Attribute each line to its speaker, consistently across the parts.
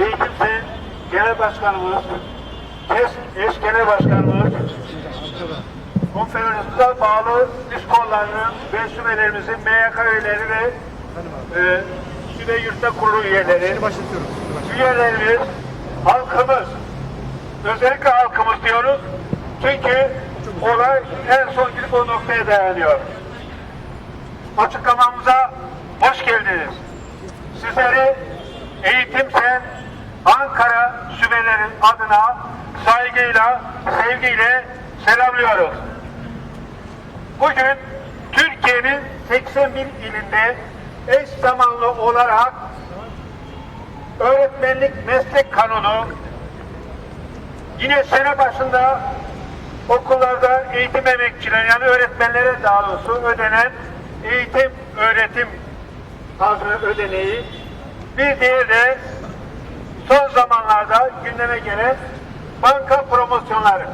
Speaker 1: Eğitim Sayın Genel Başkanımız, TES eş Genel Başkanımız, konferansımıza bağlı üst kollarının ve şubelerimizin MYK üyeleri ve e, şube yurtta kurulu üyeleri, üyelerimiz, halkımız, özellikle halkımız diyoruz. Çünkü olay en son gidip o noktaya dayanıyor. Açıklamamıza hoş geldiniz. Sizleri Eğitim Sen Ankara şubeleri adına saygıyla, sevgiyle selamlıyoruz. Bugün Türkiye'nin 81 ilinde eş zamanlı olarak öğretmenlik meslek kanunu yine sene başında okullarda eğitim emekçileri yani öğretmenlere daha doğrusu ödenen eğitim öğretim tarzı ödeneği bir diğeri de son zamanlarda gündeme gelen banka promosyonları.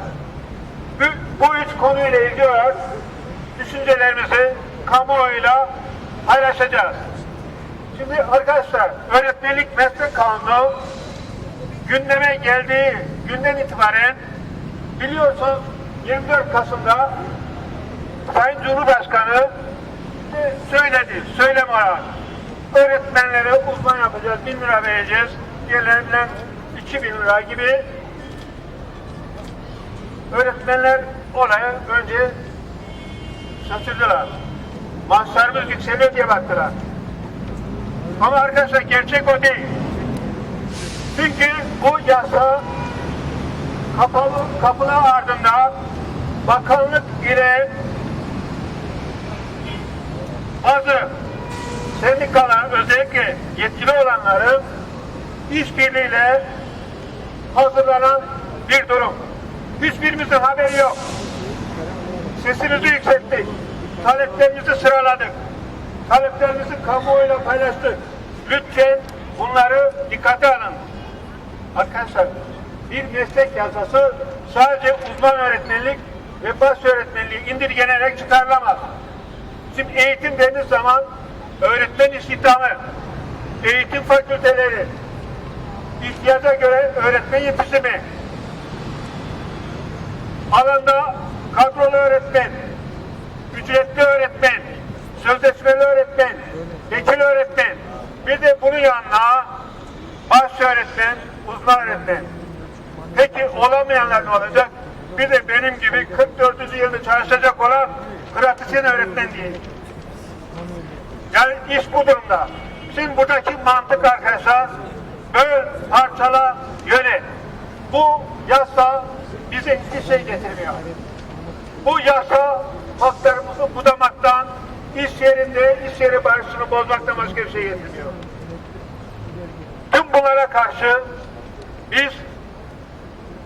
Speaker 1: Bu, bu üç konuyla ilgili olarak düşüncelerimizi kamuoyuyla paylaşacağız. Şimdi arkadaşlar öğretmenlik meslek kanunu gündeme geldiği günden itibaren biliyorsunuz 24 Kasım'da Sayın Cumhurbaşkanı söyledi, söylem olarak öğretmenlere uzman yapacağız, 1000 lira vereceğiz, diğerlerinden 2000 lira gibi öğretmenler olaya önce şaşırdılar. Maaşlarımız yükseliyor diye baktılar. Ama arkadaşlar gerçek o değil. Çünkü bu yasa kapalı kapılar ardında bakanlık ile bazı sendikalar özellikle yetkili olanların işbirliğiyle hazırlanan bir durum. Hiçbirimizin haberi yok. Sesimizi yükselttik. Taleplerimizi sıraladık. Taleplerimizi kamuoyuyla paylaştık. Lütfen bunları dikkate alın. Arkadaşlar bir meslek yasası sadece uzman öğretmenlik ve baş öğretmenliği indirgenerek çıkarılamaz. Şimdi eğitim dediğiniz zaman öğretmen istihdamı, eğitim fakülteleri, ihtiyaca göre öğretmen yetişimi, alanda kadrolu öğretmen, ücretli öğretmen, sözleşmeli öğretmen, vekil öğretmen, bir de bunun yanına baş öğretmen, uzman öğretmen. Peki olamayanlar ne olacak? Bir de benim gibi 44. yılda çalışacak olan pratisyen öğretmen değil. Yani iş bu durumda. Şimdi buradaki mantık arkadaşlar böl, parçala, yönet. Bu yasa bize hiçbir şey getirmiyor. Bu yasa haklarımızı budamaktan, iş yerinde iş yeri barışını bozmaktan başka bir şey getirmiyor. Tüm bunlara karşı biz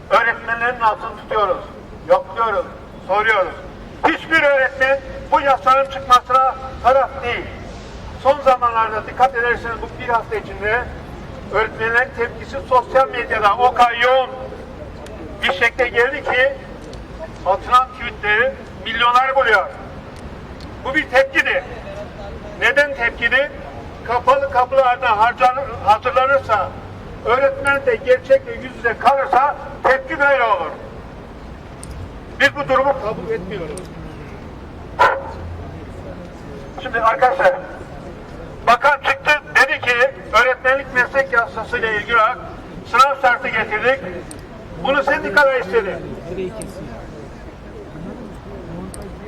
Speaker 1: öğretmenlerin altını tutuyoruz, yokluyoruz, soruyoruz. Hiçbir öğretmen bu yasanın çıkmasına taraf değil. Son zamanlarda dikkat ederseniz bu bir hafta içinde öğretmenlerin tepkisi sosyal medyada o kadar yoğun bir şekilde geldi ki atılan tweetleri milyonlar buluyor. Bu bir tepkidir. Neden tepkidir? Kapalı kapılarda harcanır, hazırlanırsa, öğretmen de gerçekle yüz yüze kalırsa tepki böyle olur. Biz bu durumu kabul etmiyoruz. Şimdi arkadaşlar, bakan çıktı dedi ki öğretmenlik meslek yasası ile ilgili olarak sınav şartı getirdik. Bunu sendikalar istedi.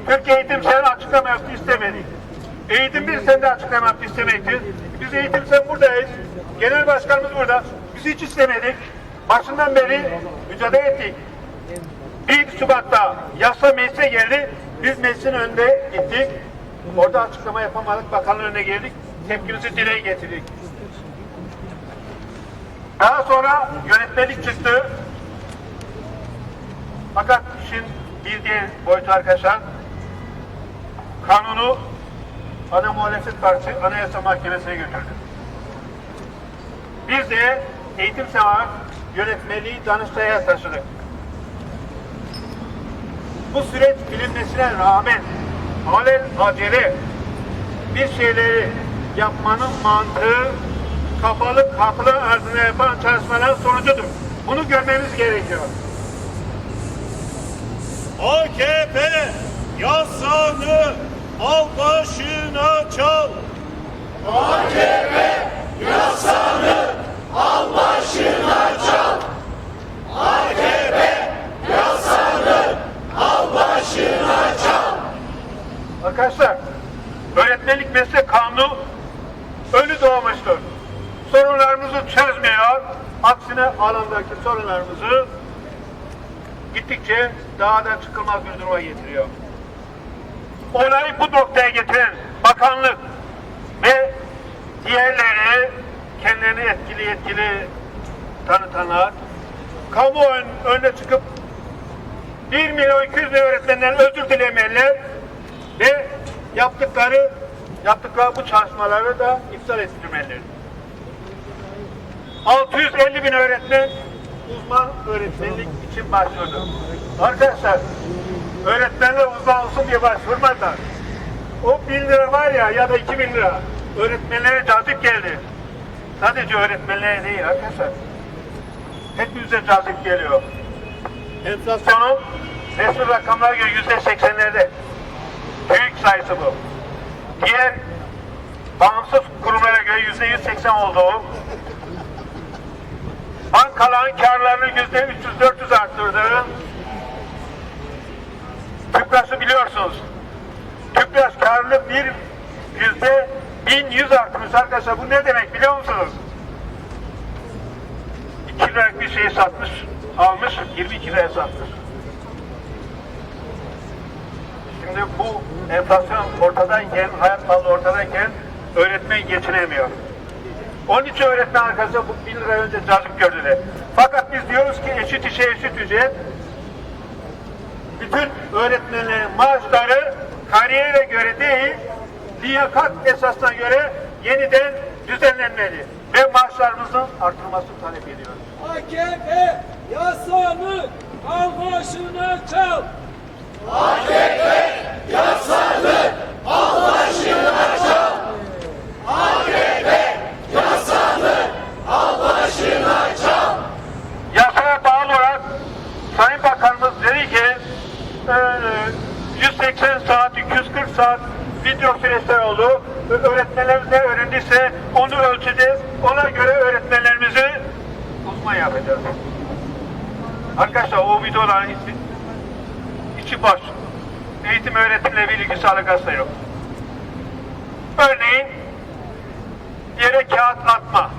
Speaker 1: Türkiye Eğitim Sen açıklama yaptı istemedik. Eğitim bir sende açıklama yaptı istemektir. Biz Eğitim Sen buradayız. Genel Başkanımız burada. Biz hiç istemedik. Başından beri mücadele ettik. 1 Şubat'ta yasa meclise geldi. Biz meclisin önünde gittik. Orada açıklama yapamadık. Bakanın önüne geldik. Tepkimizi dile getirdik. Daha sonra yönetmelik çıktı. Fakat işin bir diğer boyutu arkadaşlar kanunu ana muhalefet partisi anayasa mahkemesine götürdü. Biz de eğitim sever yönetmeliği Danıştay'a taşıdık. Bu süreç bilinmesine rağmen alel acele bir şeyleri yapmanın mantığı kapalı kapılar ardına yapan çalışmaların sonucudur. Bunu görmemiz gerekiyor.
Speaker 2: AKP yasanı al başına çal.
Speaker 1: Arkadaşlar, öğretmenlik meslek kanunu ölü doğmuştur. Sorunlarımızı çözmüyor. Aksine alandaki sorunlarımızı gittikçe daha da çıkılmaz bir duruma getiriyor. Olayı bu noktaya getiren bakanlık ve diğerleri kendilerini etkili yetkili tanıtanlar kamu ön, önüne çıkıp 1 milyon 200 bin öğretmenden özür dilemeliler ve yaptıkları yaptıkları bu çalışmaları da iptal ettirmeliler. 650 bin öğretmen uzman öğretmenlik için başvurdu. Arkadaşlar öğretmenler uzman olsun diye başvurmadılar. O 1000 lira var ya ya da 2000 lira öğretmenlere cazip geldi. Sadece öğretmenlere değil arkadaşlar. Hepimize cazip geliyor. Enflasyonun resmi rakamlara göre yüzde seksenlerde. Büyük sayısı bu. Diğer bağımsız kurumlara göre yüzde 180 olduğu, bankaların karlarını yüzde 300-400 arttırdığı, TÜPRAŞ'ı biliyorsunuz. TÜPRAŞ karlı bir yüzde 1100 artmış arkadaşlar. Bu ne demek biliyor musunuz? 2 liralık bir şeyi satmış, almış, 22 liraya satmış. Şimdi bu enflasyon ortadayken, hayat pahalı ortadayken öğretmen geçinemiyor. Onun için öğretmen arkadaşlar bu 1 lira önce cazip gördüler. Fakat biz diyoruz ki eşit işe eşit ücret. Bütün öğretmenlerin maaşları kariyere göre değil, liyakat esasına göre yeniden düzenlenmeli. Ve maaşlarımızın artırılmasını talep ediyoruz.
Speaker 3: AKP yasanı al başına çal.
Speaker 1: Yasaya bağlı olarak Sayın Bakanımız dedi ki e, 180 saat, 240 saat video süreçler oldu. Öğretmenlerimiz ne öğrendiyse onu ölçeceğiz. Ona göre öğretmenlerimizi uzman yapacağız. Arkadaşlar o videoların içi, içi boş. Eğitim öğretimle bir ilgisi alakası yok. Örneğin yere kağıt atma.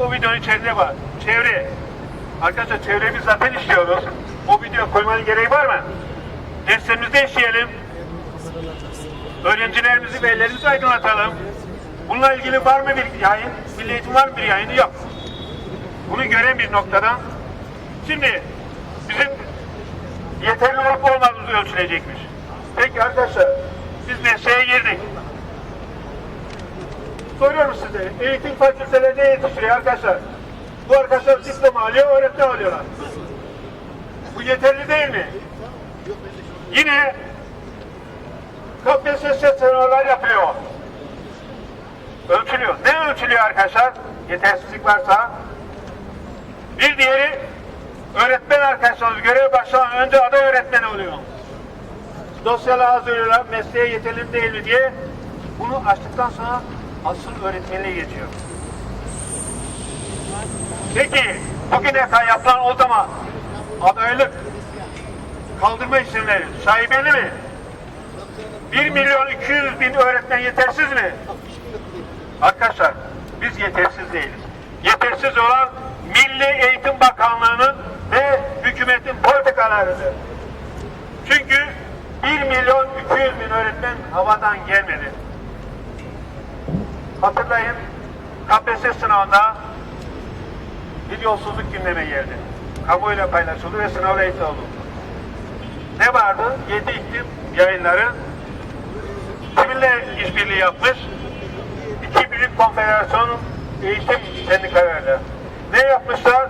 Speaker 1: O videonun içerisinde var. Çevre. Arkadaşlar çevremiz zaten işliyoruz. O video koymanın gereği var mı? Derslerimizde işleyelim. Öğrencilerimizi ve ellerimizi aydınlatalım. Bununla ilgili var mı bir yayın? Milli Eğitim var mı bir yayını? Yok. Bunu gören bir noktadan. Şimdi bizim yeterli olup olmadığımız ölçülecekmiş. Peki arkadaşlar biz mesleğe girdik. Soruyorum size, eğitim fakülteleri ne yetiştiriyor arkadaşlar? Bu arkadaşlar diploma alıyor, öğretmen alıyorlar. Bu yeterli değil mi? Yine KPSS sınavlar yapıyor. Ölçülüyor. Ne ölçülüyor arkadaşlar? Yetersizlik varsa. Bir diğeri öğretmen arkadaşlarımız görev başlamadan önce aday öğretmen oluyor. Dosyalar hazırlıyorlar, mesleğe yeterli mi değil mi diye. Bunu açtıktan sonra asıl öğretmenliğe geçiyor. Peki bugüne kadar yapılan o zaman adaylık kaldırma işlemleri şaibeli mi? 1 milyon 200 bin öğretmen yetersiz mi? Arkadaşlar biz yetersiz değiliz. Yetersiz olan Milli Eğitim Bakanlığı'nın ve hükümetin politikalarıdır. Çünkü 1 milyon 200 bin öğretmen havadan gelmedi. Hatırlayın KPSS sınavında bir yolsuzluk gündeme geldi. Kamuoyuyla paylaşıldı ve sınav reisi oldu ne vardı? 7 iklim yayınları kiminle işbirliği yapmış? İki büyük konfederasyon eğitim sendikalarıyla. Ne yapmışlar?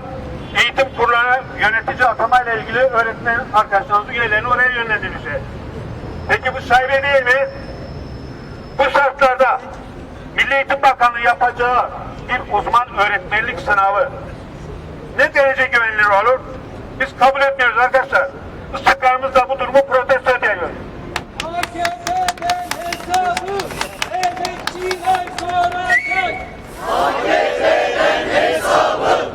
Speaker 1: Eğitim kuruluna yönetici atamayla ilgili öğretmen arkadaşlarınızın üyelerini oraya yönlendirmişler. Peki bu sahibi değil mi? Bu şartlarda Milli Eğitim Bakanlığı yapacağı bir uzman öğretmenlik sınavı ne derece güvenilir olur? Biz kabul etmiyoruz arkadaşlar. İşçilerimizle bu durumu protesto ediyoruz.
Speaker 3: AKP'den hesabı emekçiler soracak.
Speaker 1: AKP'den hesabı